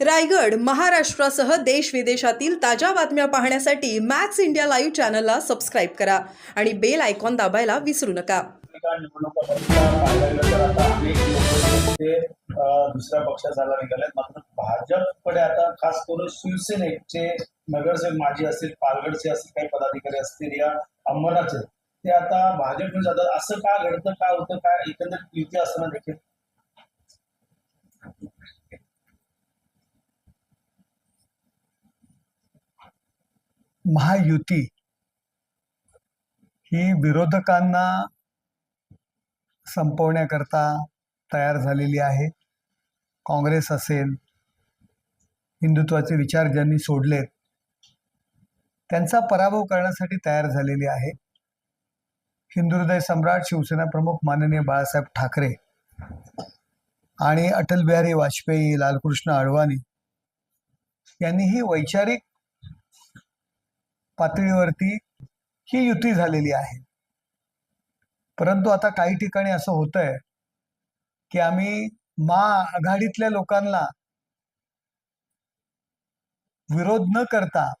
रायगड महाराष्ट्रासह देश विदेशातील ताज्या बातम्या पाहण्यासाठी मॅक्स इंडिया लाईव्ह चॅनलला सबस्क्राईब करा आणि बेल आयकॉन दाबायला विसरू नका. आता दुसऱ्या पक्षात निघालेत. मात्र भाजपकडे आता खास करून शिवसेनेचे नगरसेवक माजी असतील पालगडचे असतील काही पदाधिकारी असतील या अंबरनाथचे ते आता भाजपकडे जातात. असं का घडतं? काय होतं? काय एकंदरीत युती असताना देखील महायुती. ही विरोधकांना संपवण्याकरता तयार झालेली आहे. काँग्रेस असेल हिंदुत्वाचे विचार ज्यांनी सोडलेत त्यांचा पराभव करण्यासाठी तयार झालेली आहे. हिंदुहृदय सम्राट शिवसेना प्रमुख माननीय बाळासाहेब ठाकरे आणि अटल बिहारी वाजपेयी लालकृष्ण अडवाणी यांनी ही वैचारिक पातळीवरती ही युती झालेली आहे. परंतु आता काही ठिकाणी असं होत आहे की आम्ही मा आघाडीतल्या लोकांना विरोध न करता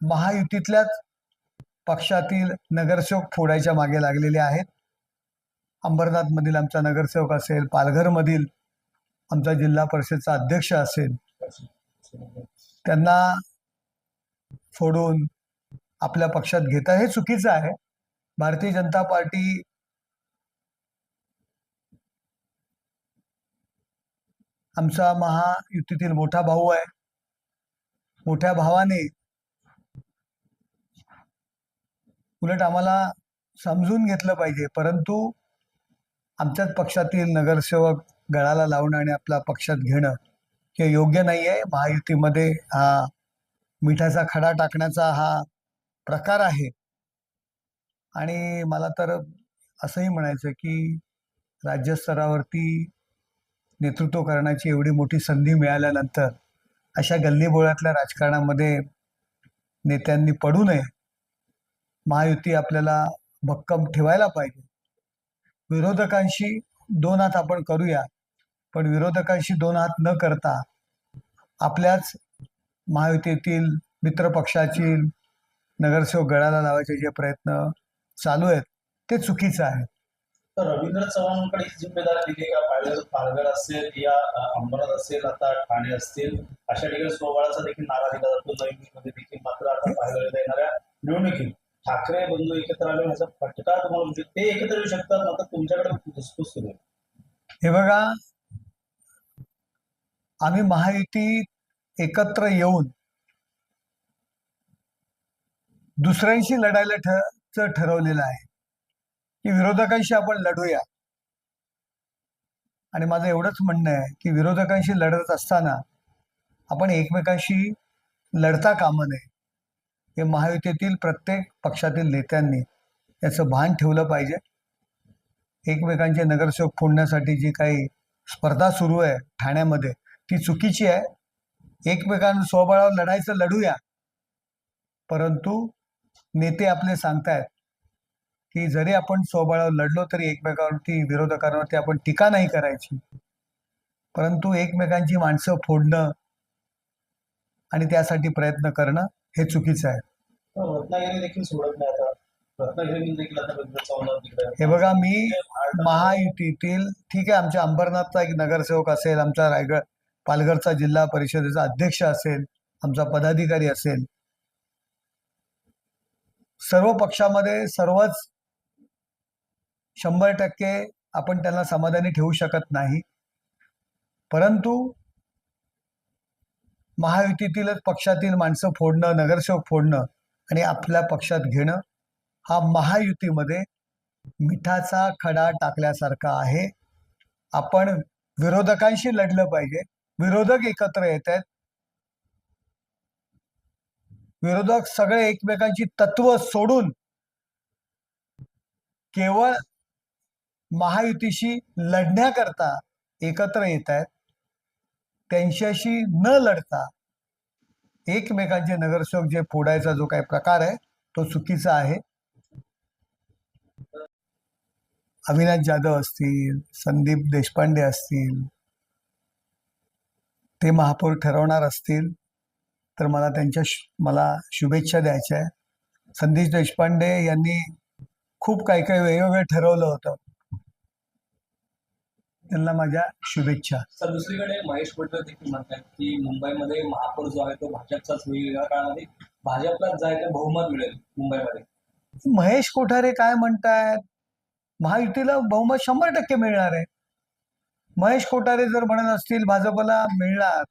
महायुतीतल्याच पक्षातील नगरसेवक फोडायच्या मागे लागलेले आहेत. अंबरनाथमधील आमचा नगरसेवक असेल पालघर मधील आमचा जिल्हा परिषदचा अध्यक्ष असेल. त्यांना फोडून आपल्या पक्षात घेता हे चुकीचं आहे. भारतीय जनता पार्टी आमचा महायुतीतील मोठा भाऊ आहे. मोठ्या भावाने उलट आम्हाला समजून घेतलं पाहिजे. परंतु आमच्याच पक्षातील नगरसेवक गळाला लावणं आणि आपला पक्षात घेणं हे योग्य नाही आहे महायुतीमध्ये हा मिठाचा खडा टाकण्याचा हा प्रकार आहे. आणि मला तर असंही म्हणायचं की राज्यस्तरावरती नेतृत्व करण्याची एवढी मोठी संधी मिळाल्यानंतर अशा गल्लीबोळातल्या राजकारणामध्ये नेत्यांनी पडू नये. महायुती आपल्याला भक्कम ठेवायला पाहिजे. विरोधकांशी दोन हात आपण करूया पण विरोधकांशी दोन हात न करता आपल्याच महायुतीतील मित्र पक्षाची नगरसेवक गळाला लावायचे जे प्रयत्न चालू आहेत ते चुकीचं आहे. तर रवींद्र चव्हाणांकडे जिम्मेदारी दिली का? पालघर पालघर असेल या अंबरनाथ असेल आता ठाणे असतील अशा ठिकाणी स्वबळाचा देखील नारा दिला जातो. नवी मुंबईमध्ये देखील मात्र आता पालघरला येणाऱ्या निवडणुकीत ठाकरे बंधू एकत्र आले ह्याचा फटका तुम्हाला म्हणजे ते एकत्र येऊ शकतात मात्र तुमच्याकडे धुसफूस सुरू आहे. हे बघा आम्ही महायुती एकत्र येऊन दुसऱ्यांशी लढायला ठ ठरवलेलं आहे. की विरोधकांशी आपण लढूया. आणि माझं एवढंच म्हणणं आहे की विरोधकांशी लढत असताना आपण एकमेकांशी लढता कामा नये. हे महायुतीतील प्रत्येक पक्षातील नेत्यांनी याचं भान ठेवलं पाहिजे. एकमेकांचे नगरसेवक फोडण्यासाठी जी काही स्पर्धा सुरू आहे ठाण्यामध्ये ती चुकीची आहे. एकमेकांना स्वबळावर लढायचं लढूया. परंतु नेते आपले सांगतायत की जरी आपण स्वबळावर लढलो तरी एकमेकांवरती विरोधकांवरती आपण टीका नाही करायची. परंतु एकमेकांची माणसं फोडणं आणि त्यासाठी प्रयत्न करणं हे चुकीचं आहे. तिकडे. हे बघा मी महायुतीतील ठीक आहे आमच्या अंबरनाथचा एक नगरसेवक असेल आमचा रायगड पालघरचा जिल्हा परिषदेचा अध्यक्ष असेल आमचा पदाधिकारी असेल. सर्व पक्षामध्ये सर्वच शंभर टक्के आपण त्यांना समाधानी ठेवू शकत नाही. परंतु महायुतीतीलच पक्षातील माणसं फोडणं नगरसेवक फोडणं आणि आपल्या पक्षात घेणं हा महायुतीमध्ये मिठाचा खडा टाकल्यासारखा आहे. आपण विरोधकांशी लढलं पाहिजे. विरोधक एकत्र येत आहेत विरोधक सगळे एकमेकांची तत्व सोडून केवळ महायुतीशी लढण्याकरता एकत्र येत आहेत त्यांच्याशी न लढता एकमेकांचे नगरसेवक जे फोडायचा जो काही प्रकार आहे तो चुकीचा आहे. अविनाश जाधव असतील संदीप देशपांडे असतील ते महापौर ठरवणार असतील तर मला त्यांच्या मला शुभेच्छा द्यायच्या आहे संदेश देशपांडे यांनी खूप काही काही वेगवेगळं ठरवलं होतं. त्यांना माझ्या शुभेच्छा. तर दुसरीकडे महेश पटेल देखील म्हणतात की मुंबईमध्ये महापौर जो आहे तो भाजपचाच होईल या काळामध्ये भाजपलाच जाय ते बहुमत मिळेल मुंबईमध्ये. महेश कोठारे काय म्हणतायत? महायुतीला बहुमत शंभर टक्के मिळणार आहे. महेश कोठारे जर म्हणत असतील भाजपला मिळणार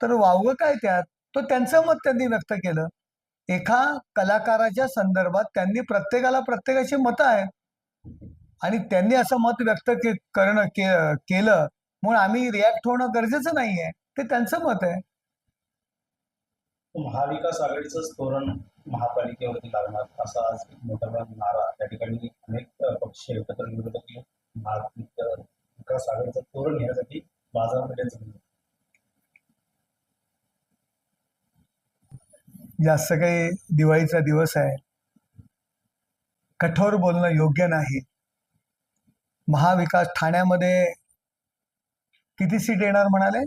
तर वावगं काय त्यात? तो त्यांचं मत त्यांनी व्यक्त केलं. एका कलाकाराच्या संदर्भात त्यांनी प्रत्येकाला प्रत्येकाची मतं आहेत आणि त्यांनी असं मत व्यक्त के करणं के केलं. म्हणून आम्ही रिॲक्ट होणं गरजेचं नाहीये. ते त्यांचं मत आहे. महाविकास आघाडीचंच धोरण महापालिकेवरती लागणार असा आज मोठा नारा. त्या ठिकाणी अनेक पक्ष एकत्र महाविकास आघाडीचं धोरण घेण्यासाठी बाजारपेठेत जमले. जास्त काही दिवाळीचा दिवस आहे. कठोर बोलणं योग्य नाही. महाविकास ठाण्यामध्ये किती सीट येणार म्हणाले?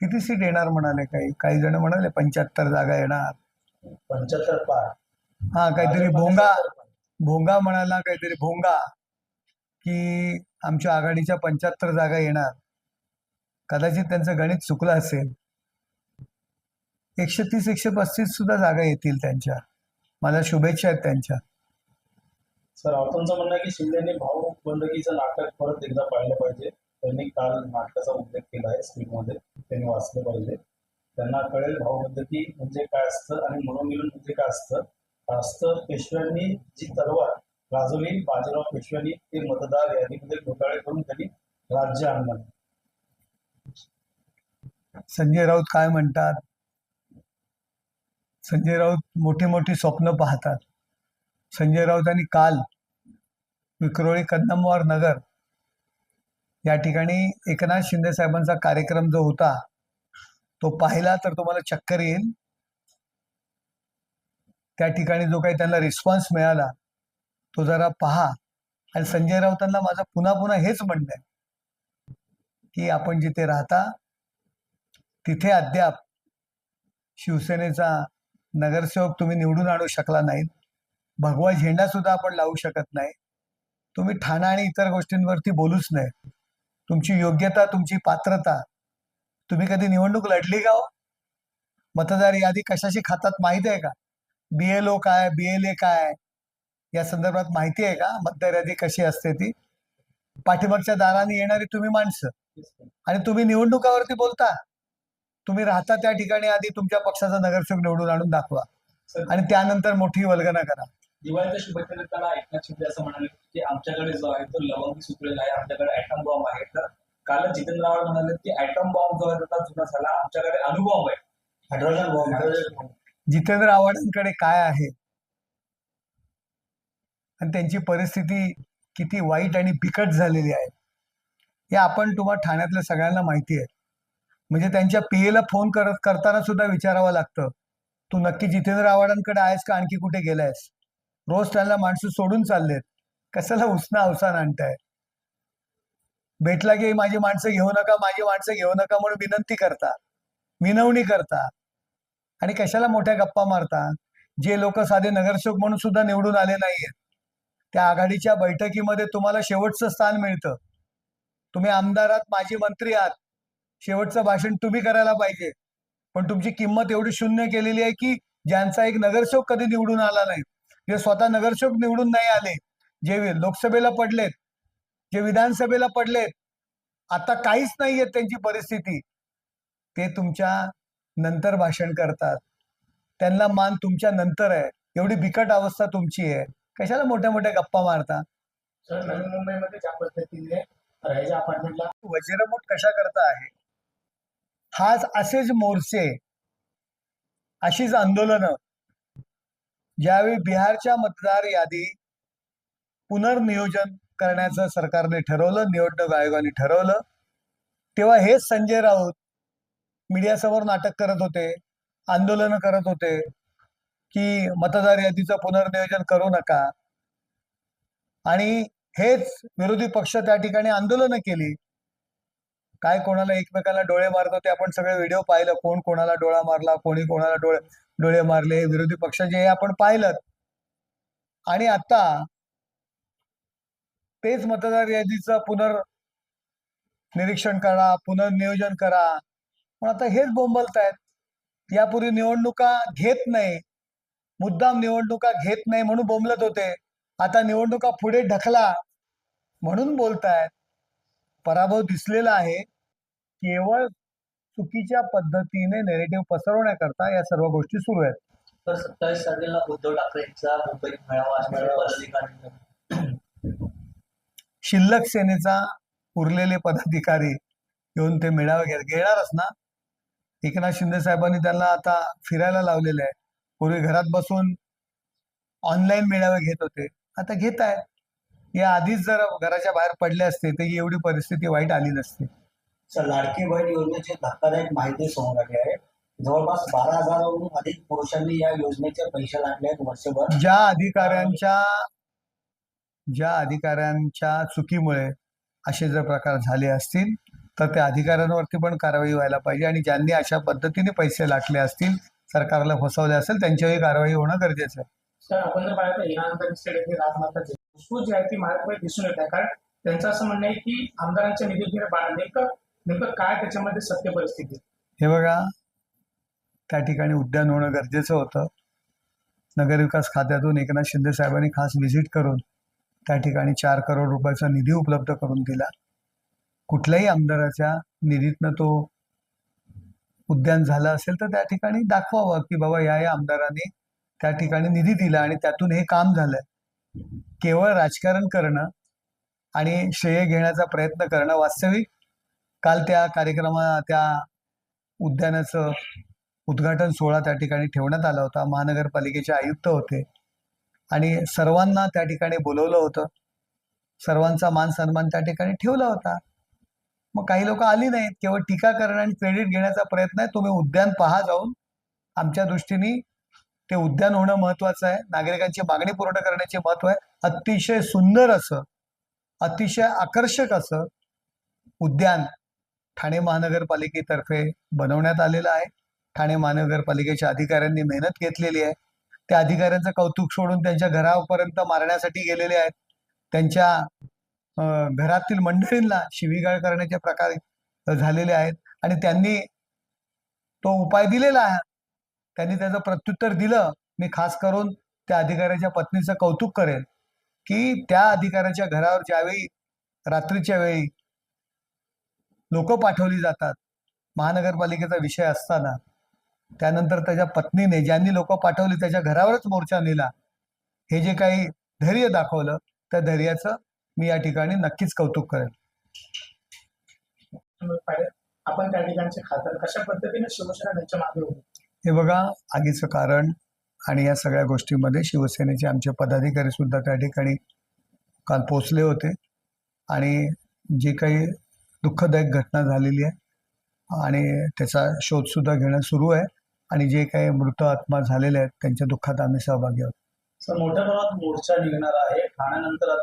किती सीट येणार म्हणाले काही? काही जण म्हणाले पंच्याहत्तर जागा येणार. पंच्याहत्तर पार. हा काहीतरी भोंगा. भोंगा म्हणाला काहीतरी भोंगा. की आमच्या आघाडीच्या पंच्याहत्तर जागा येणार. कदाचित त्यांचं गणित चुकलं असेल. एकशे तीस एकशे पस्तीस सुद्धा जागा येतील त्यांच्या. मला शुभेच्छा आहेत त्यांच्या. सर राऊतांचं म्हणणं आहे की शिंदेने भाऊ बंदकीचं नाटक परत एकदा पाहिलं पाहिजे. त्यांनी काल नाटकाचा उल्लेख केला आहे स्क्रीनमध्ये. त्यांनी वाचलं पाहिजे. त्यांना कळेल भाऊ बंदकी म्हणजे काय असतं आणि म्हणून मिळून म्हणजे काय असतं. असतं पेशव्यांनी जी तलवार गाजवली बाजीराव पेशव्यांनी ते मतदार यादीमध्ये घोटाळे करून त्यांनी राज्य आणलं. संजय राऊत काय म्हणतात? संजय राऊत मोठी मोठी स्वप्न पाहतात. संजय राऊतांनी काल विक्रोळी कन्नमवार नगर या ठिकाणी एकनाथ शिंदे साहेबांचा कार्यक्रम जो होता तो पाहिला तर तुम्हाला चक्कर येईल. त्या ठिकाणी जो काही त्यांना रिस्पॉन्स मिळाला तो जरा पहा. आणि संजय राऊतांना माझं पुन्हा पुन्हा हेच म्हणणं आहे. की आपण जिथे राहता तिथे अद्याप शिवसेनेचा नगरसेवक तुम्ही निवडून आणू शकला नाहीत भगवा झेंडा सुद्धा आपण लावू शकत नाही. तुम्ही ठाणा आणि इतर गोष्टींवरती बोलूच नाही तुमची योग्यता तुमची पात्रता. तुम्ही कधी निवडणूक लढली का हो? मतदार यादी कशाशी खातात माहिती आहे का? बीएलओ काय बीएलए काय या संदर्भात माहिती आहे का? मतदार यादी कशी असते ती? पाठीमागच्या दाराने येणारी तुम्ही माणसं. आणि तुम्ही निवडणुकावरती बोलता. तुम्ही राहता त्या ठिकाणी आधी तुमच्या पक्षाचा नगरसेवक निवडून आणून दाखवा. आणि त्यानंतर मोठी वल्गना करा. दिवाळीच्या शुभेच्छा देताना एकनाथ शिंदे असं म्हणाले की आमच्याकडे जो आहे तो लवंगी सुटलेला आहे. आमच्याकडे ऍटम बॉम्ब आहे. तर काल जितेंद्र आव्हाड म्हणाले की ऍटम बॉम्ब जो आहे तो आता जुना झाला. आमच्याकडे अणुबॉम्ब आहे. Hydrogen bomb hydrogen bomb Jitendra आव्हाडांकडे काय आहे? आणि त्यांची परिस्थिती किती वाईट आणि बिकट झालेली आहे हे आपण तुम्हाला ठाण्यातल्या सगळ्यांना माहिती आहे. म्हणजे त्यांच्या पीएला फोन करत करताना सुद्धा विचारावं लागतं तू नक्की जितेंद्र आव्हाडांकडे आहेस का? आणखी कुठे गेलायस? रोज त्यांना माणसं सोडून चाललेत. कशाला उसना अवसान आणताय? भेटला की माझी माणसं घेऊ नका माझी माणसं घेऊ नका म्हणून विनंती करता विनवणी करता. आणि कशाला मोठ्या गप्पा मारता? जे लोक साधे नगरसेवक म्हणून सुद्धा निवडून आले नाहीयेत. त्या आघाडीच्या बैठकीमध्ये तुम्हाला शेवटचं स्थान मिळतं. तुम्ही आमदारात माजी मंत्री आहात. शेवटचं भाषण तुम्ही करायला पाहिजे. पण तुमची किंमत एवढी शून्य केलेली आहे की ज्यांचा एक नगरसेवक कधी निवडून आला नाही. जे स्वतः नगरसेवक निवडून नाही आले जे लोकसभेला पडलेत जे विधानसभेला पडलेत आता काहीच नाहीये त्यांची परिस्थिती. ते तुमच्या नंतर भाषण करतात. त्यांना मान तुमच्या नंतर आहे. एवढी बिकट अवस्था तुमची आहे. कशाला मोठ्या मोठ्या गप्पा मारता? सर नवी मुंबईमध्ये ज्या पद्धतीने राहायच्या अपार्टमेंटला कशा करता आहे? हाच असेच मोर्चे अशीच आंदोलनं. ज्यावेळी बिहारच्या मतदार यादी पुनर्नियोजन करण्याचं सरकारने ठरवलं निवडणूक आयोगाने ठरवलं तेव्हा हेच संजय राऊत मीडियासमोर नाटक करत होते आंदोलनं करत होते. की मतदार यादीचं पुनर्नियोजन करू नका. आणि हेच विरोधी पक्ष त्या ठिकाणी आंदोलनं केली. काय कोणाला एकमेकाला डोळे मारतो ते आपण सगळे व्हिडिओ पाहिलं. कोण कोणाला डोळा मारला कोणी कोणाला डोळे डोळे मारले विरोधी पक्षाचे हे आपण पाहिलं. आणि आता तेच मतदार यादीचं पुनर् निरीक्षण करा पुनर्नियोजन करा. पण आता हेच बोंबलतायत. यापूर्वी निवडणुका घेत नाही. मुद्दाम निवडणुका घेत नाही म्हणून बोंबलत होते. आता निवडणुका पुढे ढकला म्हणून बोलतायत. पराभव दिसलेला आहे. केवळ चुकीच्या पद्धतीने नेरेटिव्ह पसरवण्याकरता या सर्व गोष्टी सुरू आहेत. तर सत्तावीस तारखेला उद्धव ठाकरेंचा मुंबईत मेळावा शिल्लक सेनेचा उरलेले पदाधिकारी येऊन ते मेळावे घेणारच ना? एकनाथ शिंदे साहेबांनी त्यांना आता फिरायला लावलेले आहे. पूर्वी घरात बसून ऑनलाईन मेळावे घेत होते. आता घेत आहेत. या आधीच जर घराच्या बाहेर पडले असते तर एवढी परिस्थिती वाईट आली नसती. सर लाडकी बहीण योजनेची धक्कादायक माहिती समोर आली आहे. जवळपास बारा हजाराहून अधिक पुरुषांनी या योजनेचे पैसे लागले आहेत वर्षभर. ज्या अधिकाऱ्यांच्या ज्या अधिकाऱ्यांच्या चुकीमुळे असे जर प्रकार झाले असतील तर त्या अधिकाऱ्यांवरती पण कारवाई व्हायला पाहिजे आणि ज्यांनी अशा पद्धतीने पैसे लाटले असतील सरकारला फसवले असेल त्यांच्याही कारवाई होणं गरजेचं आहे. तर आपण जर पाहिलं तर राजमाताचे जी आहे ती महाराष्ट्रात दिसून येत आहे. कारण त्यांचं असं म्हणणं आहे की आमदारांच्या निधीत नेमकं नेमकं काय त्याच्यामध्ये सत्य परिस्थिती? हे बघा त्या ठिकाणी उद्यान होणं गरजेचं होतं. नगरविकास खात्यातून एकनाथ शिंदे साहेबांनी खास व्हिजिट करून त्या ठिकाणी चार करोड रुपयाचा निधी उपलब्ध करून दिला. कुठल्याही आमदाराच्या निधीतनं तो उद्यान झालं असेल तर त्या ठिकाणी दाखवावं की बाबा या या आमदाराने त्या ठिकाणी निधी दिला आणि त्यातून हे काम झालंय केवळ राजकारण करणं आणि श्रेय घेण्याचा प्रयत्न करणं वास्तविक. काल त्या कार्यक्रमा त्या उद्यानाचं उद्घाटन सोहळा त्या ठिकाणी ठेवण्यात आला होता. महानगरपालिकेचे आयुक्त होते. आणि सर्वांना त्या ठिकाणी बोलवलं होतं. सर्वांचा मान सन्मान त्या ठिकाणी ठेवला होता. मग काही लोक आली नाहीत. केवळ टीका करणं आणि क्रेडिट घेण्याचा प्रयत्न आहे. तुम्ही उद्यान पहा जाऊन. आमच्या दृष्टीने ते उद्यान होणं महत्वाचं आहे. नागरिकांची मागणी पूर्ण करण्याचे महत्त्व आहे. अतिशय सुंदर असं अतिशय आकर्षक असं उद्यान ठाणे महानगरपालिकेतर्फे बनवण्यात आलेलं आहे. ठाणे महानगरपालिकेच्या अधिकाऱ्यांनी मेहनत घेतलेली आहे. त्या अधिकाऱ्यांचं कौतुक सोडून त्यांच्या घरापर्यंत मारण्यासाठी गेलेले आहेत. त्यांच्या घरातील मंडळींना शिवीगाळ करण्याचे प्रकार झालेले आहेत आणि त्यांनी तो उपाय दिलेला आहे. त्यांनी त्याचं प्रत्युत्तर दिलं. मी खास करून त्या अधिकाऱ्याच्या पत्नीचं कौतुक करेन की त्या अधिकाऱ्याच्या घरावर ज्यावेळी रात्रीच्या वेळी लोक पाठवली जातात महानगरपालिकेचा विषय असताना त्यानंतर त्याच्या पत्नीने ज्यांनी लोक पाठवली त्याच्या घरावरच मोर्चा नेला हे जे काही धैर्य दाखवलं त्या धैर्याचं मी या ठिकाणी नक्कीच कौतुक करेन. आपण त्या ठिकाणचे खासदार कशा पद्धतीने शिवसेना त्यांच्या मागे हे बघा आगीचं कारण आणि या सगळ्या गोष्टीमध्ये शिवसेनेचे आमचे पदाधिकारी सुद्धा त्या ठिकाणी काल पोचले होते. आणि जे काही दुःखदायक घटना झालेली आहे आणि त्याचा शोध सुद्धा घेणं सुरू आहे आणि जे काही मृत आत्मा झालेले आहेत त्यांच्या दुःखात आम्ही सहभागी आहोत. सर मोठ्या प्रमाणात मोर्चा निघणार आहे. ठाण्यानंतर